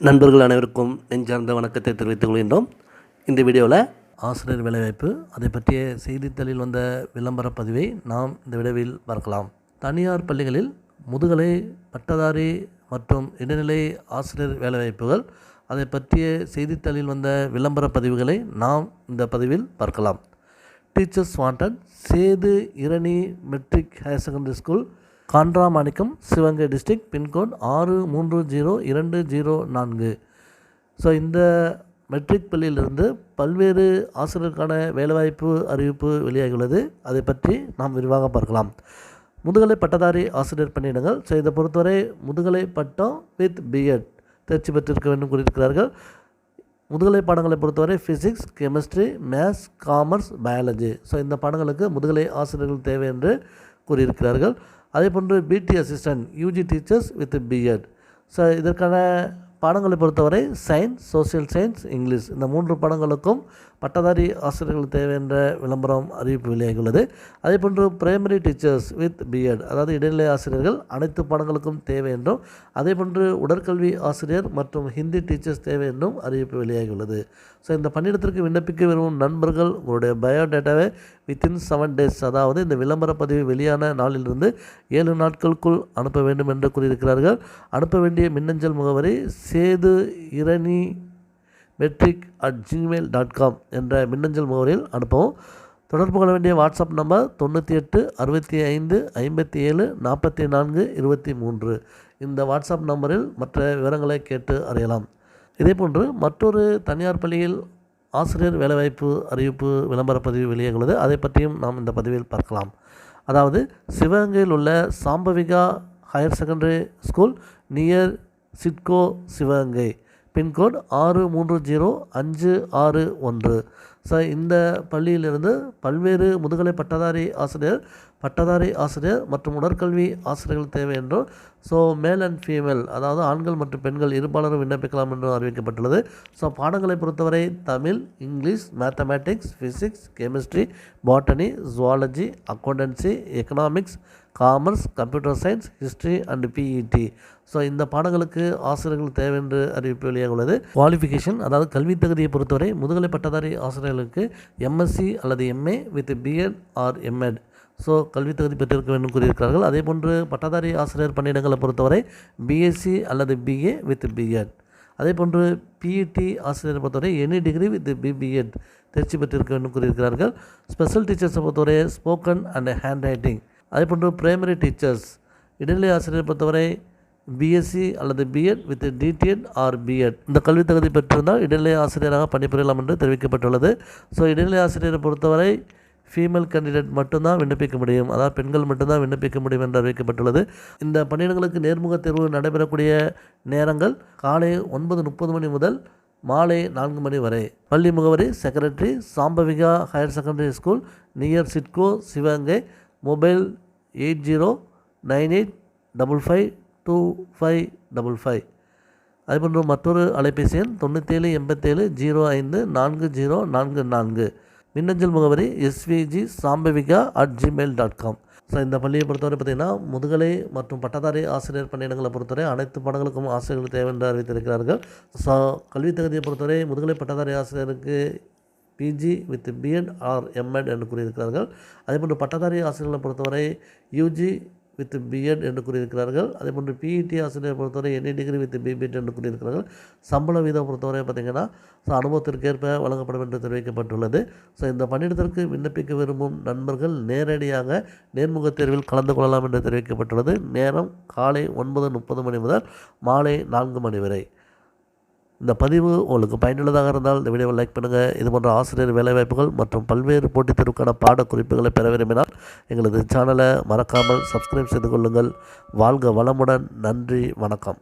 நண்பர்கள் அனைவருக்கும் நெஞ்சார்ந்த வணக்கத்தை தெரிவித்துக் கொள்கின்றோம். இந்த வீடியோவில் ஆசிரியர் வேலைவாய்ப்பு அதை பற்றிய செய்தித்தாளில் வந்த விளம்பர பதிவை நாம் இந்த விடவில் பார்க்கலாம். தனியார் பள்ளிகளில் முதுகலை பட்டதாரி மற்றும் இடைநிலை ஆசிரியர் வேலைவாய்ப்புகள் அதை பற்றிய செய்தித்தாளில் வந்த விளம்பர பதிவுகளை நாம் இந்த பதிவில் பார்க்கலாம். Teachers wanted Sethu Irani matric higher secondary school Kandramanickam Sivaganga district pincode ஆறு மூன்று ஜீரோ இரண்டு ஜீரோ நான்கு. ஸோ இந்த மெட்ரிக் பள்ளியிலிருந்து பல்வேறு ஆசிரியருக்கான வேலைவாய்ப்பு அறிவிப்பு வெளியாகியுள்ளது. அதை பற்றி நாம் விரிவாக பார்க்கலாம். முதுகலை பட்டதாரி ஆசிரியர் பணியிடங்கள். ஸோ இதை பொறுத்தவரை முதுகலை பட்டம் வித் பிஎட் தேர்ச்சி பெற்றிருக்க வேண்டும் கூறியிருக்கிறார்கள். முதுகலை பாடங்களை பொறுத்தவரை physics chemistry maths commerce biology so இந்த பாடங்களுக்கு முதுகலை ஆசிரியர்கள் தேவை என்று கூறியிருக்கிறார்கள். அதே போன்று BT assistant UG teachers with BEd so இதற்கான பாடங்களை பொறுத்தவரை சயின்ஸ் சோசியல் சயின்ஸ் இங்கிலீஷ் இந்த மூன்று பாடங்களுக்கும் பட்டதாரி ஆசிரியர்கள் தேவை என்ற விளம்பரம் அறிவிப்பு வெளியாகியுள்ளது. அதே போன்று பிரைமரி டீச்சர்ஸ் வித் பிஎட் அதாவது இடைநிலை ஆசிரியர்கள் அனைத்து பாடங்களுக்கும் தேவை என்றும் அதே போன்று உடற்கல்வி ஆசிரியர் மற்றும் ஹிந்தி டீச்சர்ஸ் தேவை என்றும் அறிவிப்பு வெளியாகியுள்ளது. ஸோ இந்த பணியிடத்திற்கு விண்ணப்பிக்க விரும்பும் நண்பர்கள் உங்களுடைய பயோடேட்டாவை வித்தின் செவன் டேஸ் அதாவது இந்த விளம்பர பதிவு வெளியான நாளிலிருந்து ஏழு நாட்களுக்குள் அனுப்ப வேண்டும் என்று கூறியிருக்கிறார்கள். அனுப்ப வேண்டிய மின்னஞ்சல் முகவரி Sethu Irani matric at Gmail dot com என்ற மின்னஞ்சல் முகவரியில் அனுப்பவும். தொடர்பு கொள்ள வேண்டிய வாட்ஸ்அப் நம்பர் தொண்ணூற்றி எட்டு அறுபத்தி ஐந்து ஐம்பத்தி ஏழு நாற்பத்தி நான்கு இருபத்தி மூன்று. இந்த வாட்ஸ்அப் நம்பரில் மற்ற விவரங்களை கேட்டு அறியலாம். இதேபோன்று மற்றொரு தனியார் பள்ளியில் ஆசிரியர் வேலைவாய்ப்பு அறிவிப்பு விளம்பர பதிவு வெளியாகுள்ளது அதை பற்றியும் நாம் இந்த பதிவில் பார்க்கலாம். அதாவது சிவகங்கையில் உள்ள Sambavika higher secondary school near SIDCO Sivaganga. Pincode ஆறு மூன்று ஜீரோ அஞ்சு ஆறு ஒன்று. ஸோ இந்த பள்ளியிலிருந்து பல்வேறு முதுகலை பட்டதாரி ஆசிரியர் பட்டதாரி ஆசிரியர் மற்றும் உடற்கல்வி ஆசிரியர்கள் தேவை என்றும் ஸோ மேல் அண்ட் ஃபீமேல் அதாவது ஆண்கள் மற்றும் பெண்கள் இருபாலரும் விண்ணப்பிக்கலாம் என்றும் அறிவிக்கப்பட்டுள்ளது. ஸோ பாடங்களை பொறுத்தவரை Tamil English mathematics physics chemistry botany zoology accountancy economics commerce computer science history and PET so இந்த பாடங்களுக்கு ஆசிரியர்கள் தேவை என்று அறிவிப்பு வெளியாக உள்ளது. குவாலிஃபிகேஷன் அதாவது கல்வி தகுதியை பொறுத்தவரை முதுகலை பட்டதாரி ஆசிரியர்களுக்கு எம்எஸ்சி அல்லது MA with BEd or MEd so கல்வி தகுதி பெற்றிருக்க வேண்டும் கூறியிருக்கிறார்கள். அதே போன்று பட்டதாரி ஆசிரியர் பணியிடங்களை பொறுத்தவரை பிஎஸ்சி அல்லது பிஏ வித் பிஎட் அதே போன்று பிஇடி ஆசிரியரை பொறுத்தவரை எனி டிகிரி வித் பிபிஎட் தேர்ச்சி பெற்றிருக்க வேண்டும் கூறியிருக்கிறார்கள். ஸ்பெஷல் டீச்சர்ஸை பொறுத்தவரை ஸ்போக்கன் அண்ட் ஹேண்ட் ரைட்டிங் அதே போன்று பிரைமரி டீச்சர்ஸ் இடைநிலை ஆசிரியரை பொறுத்தவரை பிஎஸ்சி அல்லது BEd with DTEd or BEd இந்த கல்வி தகுதி பெற்றிருந்தால் இடைநிலை ஆசிரியராக பணிபுரியலாம் என்று தெரிவிக்கப்பட்டுள்ளது. ஸோ இடைநிலை ஆசிரியரை பொறுத்தவரை ஃபீமேல் கேண்டிடேட் மட்டும்தான் விண்ணப்பிக்க முடியும். அதாவது பெண்கள் மட்டும்தான் விண்ணப்பிக்க முடியும் என்று அறிவிக்கப்பட்டுள்ளது. இந்த பணியிடங்களுக்கு நேர்முக தேர்வு நடைபெறக்கூடிய நேரங்கள் காலை ஒன்பது முப்பது மணி முதல் மாலை நான்கு மணி வரை. பள்ளி முகவரி secretary Sambavika higher secondary school near SIDCO Sivaganga mobile eight zero nine eight double five two five double five. அதேபோன்று மற்றொரு அலைபேசி எண் தொண்ணூற்றேழு எண்பத்தேழு ஜீரோ ஐந்து நான்கு ஜீரோ நான்கு நான்கு. மின்னஞ்சல் முகவரி SVG Sambavika at Gmail dot com so இந்த பள்ளியை பொறுத்தவரை பார்த்திங்கன்னா முதுகலை மற்றும் பட்டதாரி ஆசிரியர் பணியிடங்களை பொறுத்தவரை அனைத்து படங்களுக்கும் ஆசிரியர்கள் தேவை என்று அறிவித்திருக்கிறார்கள். ஸோ கல்வி தகுதியை பொறுத்தவரை முதுகலை பட்டதாரி ஆசிரியருக்கு PG with BEd or MEd என்று கூறியிருக்கிறார்கள். அதேபோன்று பட்டதாரி ஆசிரியர்களை பொறுத்தவரை யூஜி வித் பிஎட் என்று கூறியிருக்கிறார்கள். அதேபோன்று பிஇடி ஆசிரியர் பொறுத்தவரை எனி டிகிரி வித் பிபிஎட் என்று கூறியிருக்கிறார்கள். சம்பள வீதம் பொறுத்தவரை பார்த்திங்கன்னா ஸோ அனுபவத்திற்கேற்ப வழங்கப்படும் என்று தெரிவிக்கப்பட்டுள்ளது. ஸோ இந்த பணியிடத்திற்கு விண்ணப்பிக்க விரும்பும் நண்பர்கள் நேரடியாக நேர்முக தேர்வில் கலந்து கொள்ளலாம் என்று தெரிவிக்கப்பட்டுள்ளது. நேரம் காலை ஒன்பது முப்பது மணி முதல் மாலை நான்கு மணி வரை. இந்த பதிவு உங்களுக்கு பயனுள்ளதாக இருந்தால் இந்த வீடியோவை லைக் பண்ணுங்கள் இது போன்ற ஆசிரியர் வேலைவாய்ப்புகள் மற்றும் பல்வேறு போட்டித் தேர்வுக்கான பாடக்குறிப்புகளை பெற விரும்பினால் எங்களது சேனலை மறக்காமல் சப்ஸ்கிரைப் செய்து கொள்ளுங்கள். வாழ்க வளமுடன். நன்றி. வணக்கம்.